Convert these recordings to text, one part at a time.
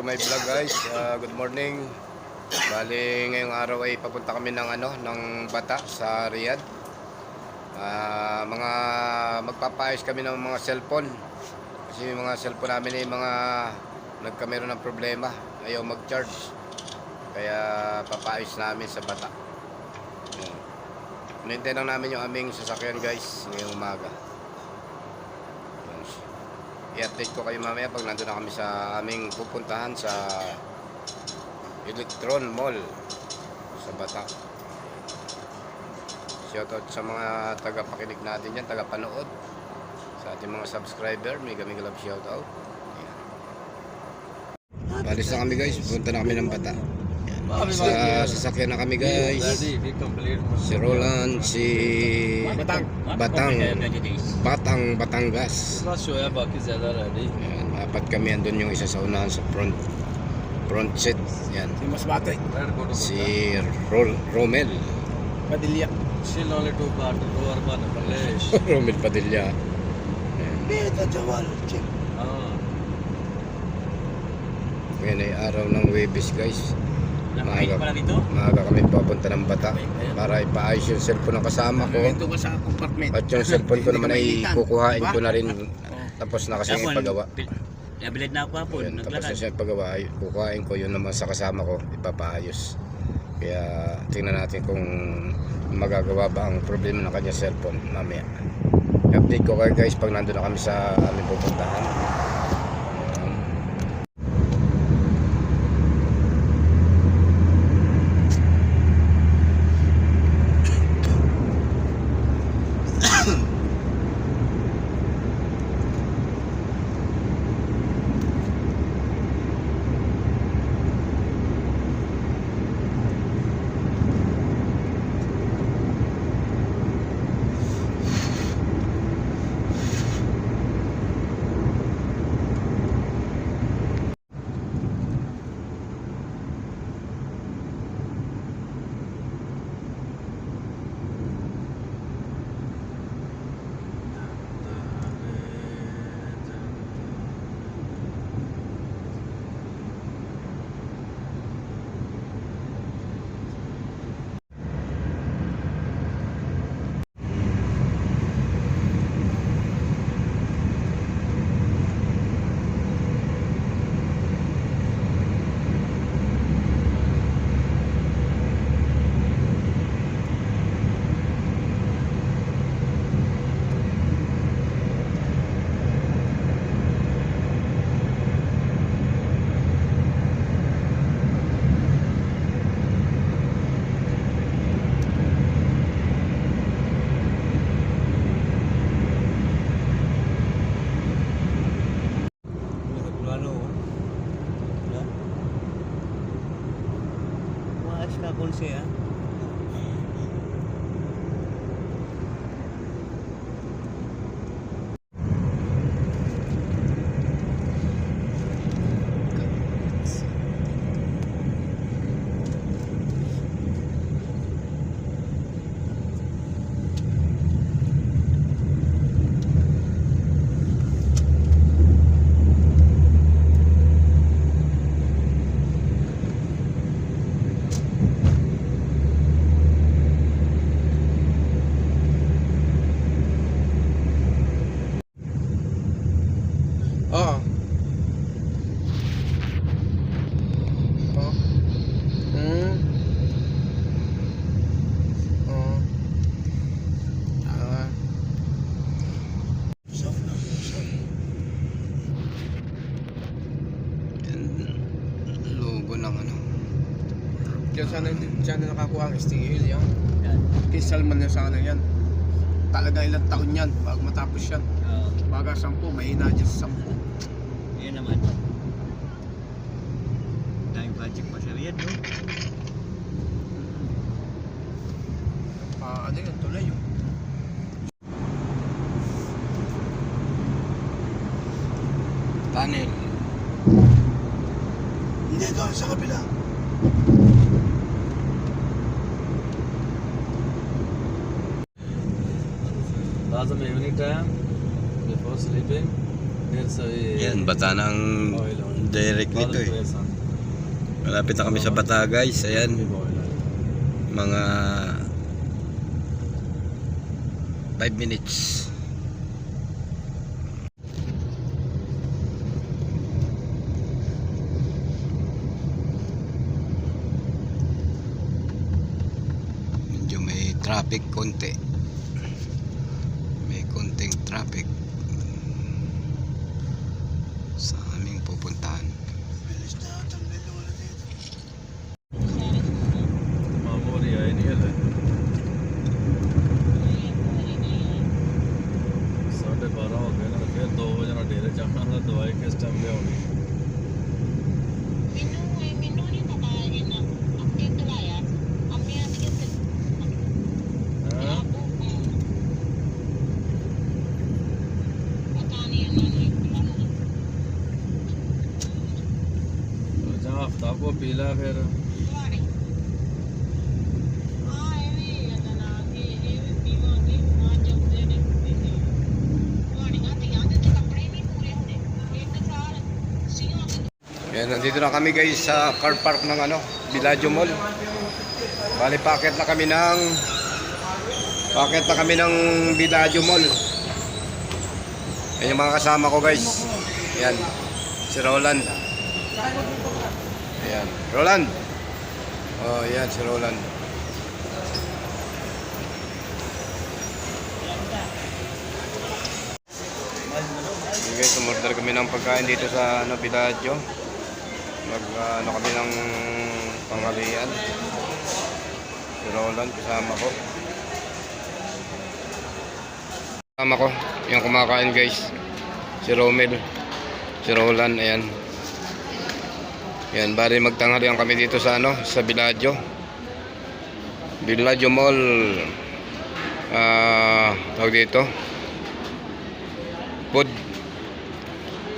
to my vlog guys. Uh, good morning. Bali ngayong araw ay papunta kami ng ano ng Bata sa Riyadh. Ah, mga magpapaayos kami ng mga cellphone. Kasi yung mga cellphone namin ay mga nagkameron ng problema. Ayaw mag-charge. Kaya papaayos namin sa Bata. Yun. Nintay lang namin yung aming sasakyan guys ngayong umaga. I-update ko kayo mamaya pag nandun na kami sa aming pupuntahan sa Electron Mall sa Bata. Shoutout sa mga tagapakinig natin dyan, tagapanood. Sa ating mga subscriber, may gaming love shoutout. Ayan. Balis na kami guys, pupunta na kami ng Bata sa sasakyan na kami guys. Si Roland si Batang. Batang. Batang. Batangas. Yan, apat kami andun yung isa sa unahan sa front front seat. Yan mas bate. Si Rol Romel. Padilla. Romel Padilla. Beta Jawal Ngayon ay araw ng Webis guys. Nakapit pala dito? Maaga kami papunta ng bata para ipaayos yung cellphone ng kasama ko. Ito ka sa compartment. At yung cellphone ko naman ay kukuhain ko na rin. Tapos na kasi yung paggawa. Nabilad na ako po, Ayan, tapos na siya ay Kukuhain ko yun naman sa kasama ko. Ipapaayos. Kaya tingnan natin kung magagawa ba ang problema ng kanya cellphone mamaya. I-update ko kayo guys pag nandun na kami sa aming pupuntahan. Ang STL yan. Yan. Kay Salman na sana yan. Talaga ilang taon yan bago matapos yan. Oo. Baga sampu, mahina dyan sa sampu. Yan naman. Daming project pa sa Riyadh, no? Ah, ano yan, tulay yun. Tunnel. Hindi, doon sa kabila. Lazım evening time before sleeping Yan, bata ng direct nito eh. Malapit na kami sa bata guys. Ayan, mga 5 minutes. Medyo may traffic konti. Traffic sa aming pupuntahan. पीला फिर Yan, nandito na kami guys sa car park ng ano, Villaggio Mall. Bali, packet na kami ng packet na kami ng Villaggio Mall. Yan yung mga kasama ko guys. Yan, si Roland. Ayan, Roland. Oh, yan si Roland. Okay guys, umorder kami ng pagkain dito sa ano, Villaggio. Mag ah, ano kami ng panghalian. Si Roland kasama ko. Kasama ko, yung kumakain guys. Si Romel. Si Roland, ayan. Yan, bari magtanghalian kami dito sa ano, sa Villaggio. Villaggio Mall. Ah, tawag dito. Food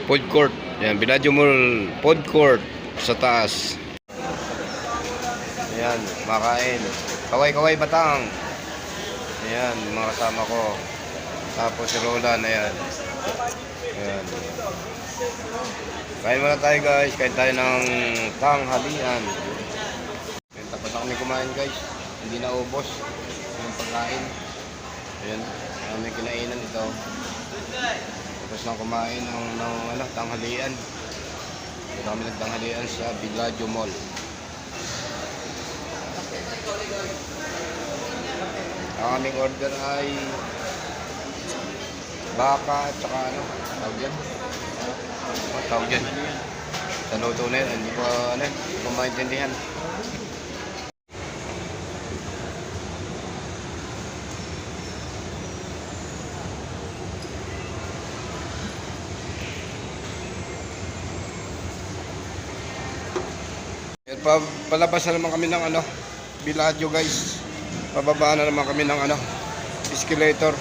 Food court. Yan, Villaggio Mall food court sa taas. Ayan, makain. Kaway-kaway batang. Ayan, mga kasama ko. Tapos si Roland, ayan. Ayan. Kain muna tayo guys. Kain tayo ng tanghalian. Ayan, tapos na kami kumain guys. Hindi na ubos yung pagkain. Ayan, aming kinainan ito. Tapos na kumain ng, ng ano, tanghalian. Dito kami nagtanghalian sa Villaggio Mall. Ang aming order ay baka at saka ano, tawag yan? Ano tawag yan? Sa luto na yun, hindi ko ano, hindi ko maintindihan. Pa, palabas na naman kami ng ano, Villaggio guys. Pababa na naman kami ng ano, escalator.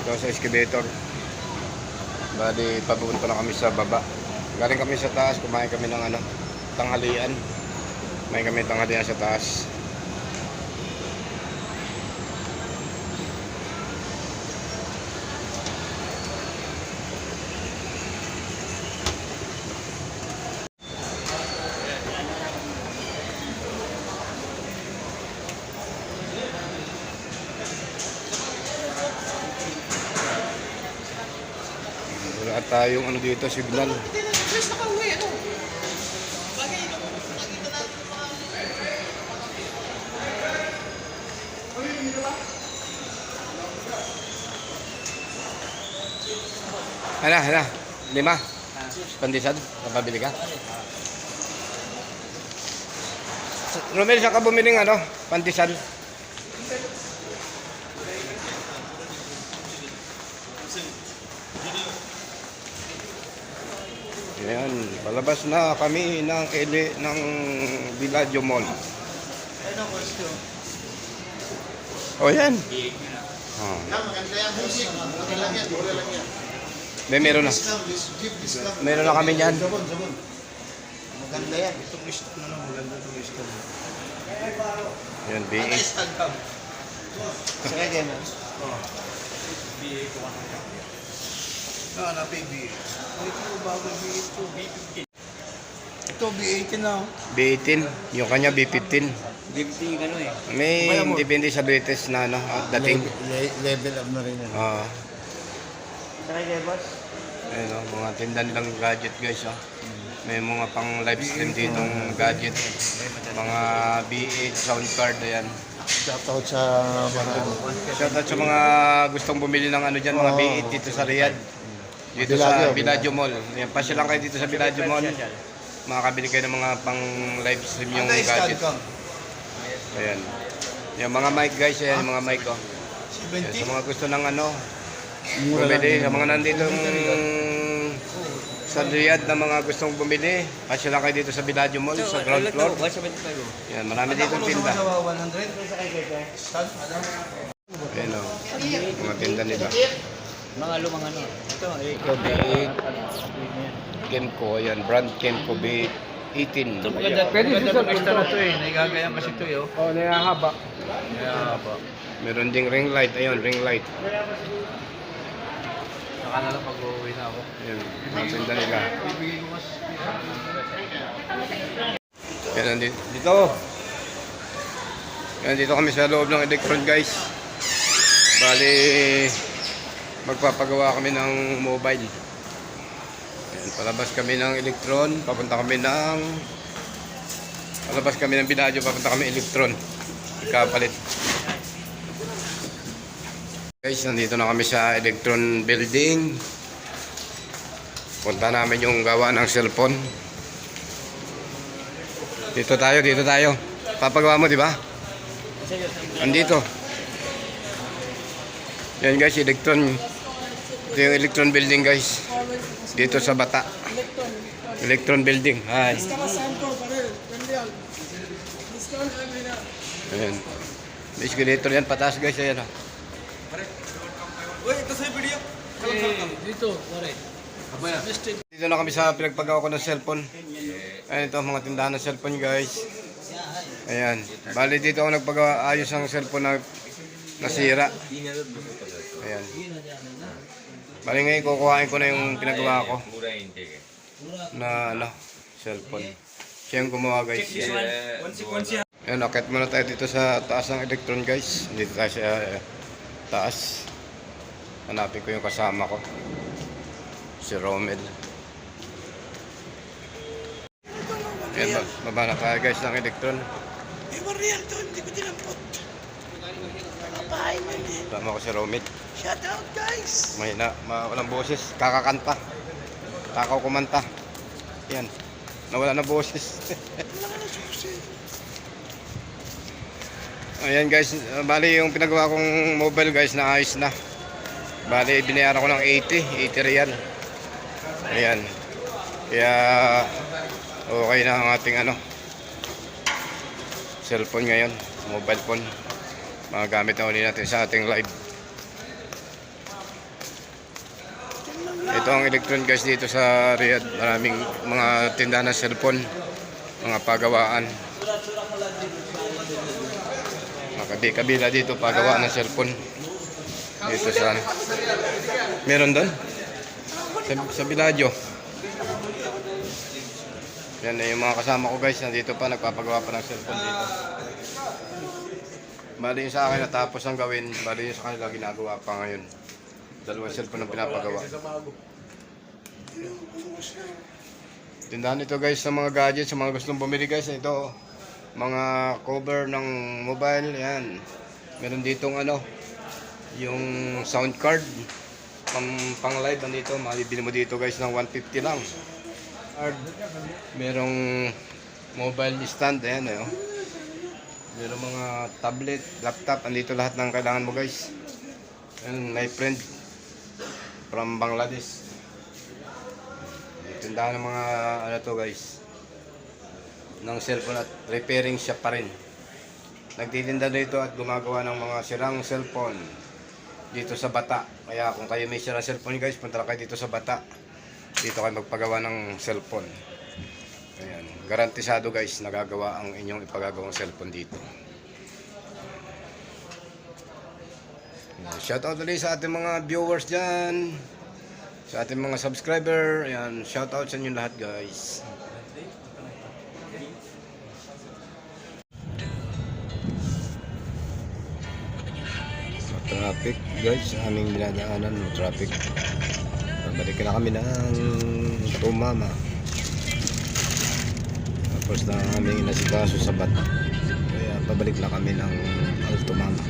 Dito sa escalator. Bali, papunta na kami sa baba. Galing kami sa taas, kumain kami ng ano, tanghalian. Kumain kami tanghalian sa taas. Wala tayong ano dito, signal. Hala, hala. Lima. Pandesal. Napabili ka? Romel, saan ka bumili ng ano? Pandesal. Ayan, palabas na kami ng ele ng Villaggio Mall. O yan. Oh. May meron na. Meron na kami niyan. Maganda yan. Itong stock na lang, maganda itong stock. Yan, BA. Sige, ganyan. Ah, na baby. Ito bago B8 to. Ito B18 na. oh. B18, yung kanya B15. Dipti ano eh. May depende sa latest na ano, at dating. Level, le- level up na rin yan. Oo. Sakay kayo boss? Ayun oh, mga tinda nilang gadget guys oh. May mga pang live stream ditong gadget. Mga B8 sound card ayan. Shoutout sa mga ano. Shoutout sa mga gustong bumili ng ano diyan, mga Oo. B8 dito sa Riyadh. Dito sa Villaggio Mall. Ayan, pasya lang kayo dito sa Villaggio Mall. Makakabili kayo ng mga pang live stream yung gadget. Ayan. Yung mga mic guys, ayan yung mga mic oh. Ayan, sa mga gusto ng ano, Mura lang. bumili, sa mga nandito sa Riyadh na mga gustong bumili, pasya lang kayo dito sa Villaggio Mall, sa ground floor. 175 Yan, marami dito tinda. 100? Ayan o, mga tinda nila. Mga lumang ano. Ito. Ito, B8, Kenko, ayan, brand Kenko B18. Ayan. Pwede sa cellphone na to eh. Naigagayan kasi ito eh. oh. Oo, nayahaba. Meron ding ring light, ayun, ring light. Saka na lang pag-uwi na ako. Ayan, mga tinda nila. Bibigay ko mas. Yan, nandito. Dito. Yan, dito kami sa loob ng Electron guys. Bali, magpapagawa kami ng mobile. Yan, palabas kami ng Electron, papunta kami ng palabas kami ng Binadyo, papunta kami Electron. Kapalit. Guys, nandito na kami sa Electron building. Punta namin yung gawa ng cellphone. Dito tayo, dito tayo. Papagawa mo, di ba? Andito. Yan guys, Electron. Ito yung Electron building guys. Dito sa Bata. Electron building. Hi. Ayan. May escalator yan pataas guys. Ayan. oh. Dito na kami sa pinagpagawa ko ng cellphone. Ayan ito, mga tindahan ng cellphone guys. Ayan. Bali dito ako nagpagawa ayos ang cellphone na nasira. Ayan. Bali ngayon kukuhain ko na yung pinagawa ko. Na ano, cellphone. Siya yung gumawa guys. Ayan, akit muna tayo dito sa taas ng Electron guys. Dito tayo sa eh, taas. Hanapin ko yung kasama ko. Si Romel. Ayan, ba- baba na tayo guys ng Electron. Eh, Mariel to, hindi ko dinampot. Papahay mo eh. Tama ko si Romel. Shoutout guys. Mahina, ma walang boses. Kakakanta. Takaw kumanta. Yan. Nawala na boses. Ayan guys, bali yung pinagawa kong mobile guys na ayos na. Bali binayaran ko ng 80, 80 real. Ayan. Kaya okay na ang ating ano cellphone ngayon, mobile phone. Magagamit na uli natin sa ating live. Ito ang Electron guys dito sa Riyadh. Maraming mga tindahan ng cellphone, mga pagawaan. Mga kabi- kabila dito pagawaan ng cellphone. Dito sa Meron doon? Sa, sa Biladyo. Yan na yung mga kasama ko guys. Nandito pa nagpapagawa pa ng cellphone dito. Bali sa akin natapos ang gawin. Bali yung sa kanila ginagawa pa ngayon. Dalawang cellphone ang pinapagawa. Tindahan ito guys sa mga gadgets, sa mga gustong bumili guys. Ito, mga cover ng mobile, yan. Meron ditong ano, yung sound card. Pang, pang live nandito, mabibili mo dito guys ng 150 lang. Card. Merong mobile stand, ayan eh. Merong mga tablet, laptop, andito lahat ng kailangan mo guys. And my friend from Bangladesh. Tindahan ng mga ano to guys ng cellphone at repairing shop pa rin. Nagtitinda dito at gumagawa ng mga sirang cellphone dito sa Bata. Kaya kung kayo may sirang cellphone guys, punta kayo dito sa Bata. Dito kayo magpagawa ng cellphone. Garantisado guys, nagagawa ang inyong ipagagawang cellphone dito. Shout out ulit sa ating mga viewers dyan. Sa ating mga subscriber. Ayan, shout out sa inyo lahat guys. Traffic guys, aming dinadaanan, traffic. Pabalik na kami ng Tumama. Tapos na aming inasikaso sa bata. Kaya pabalik na kami ng Alto Mama.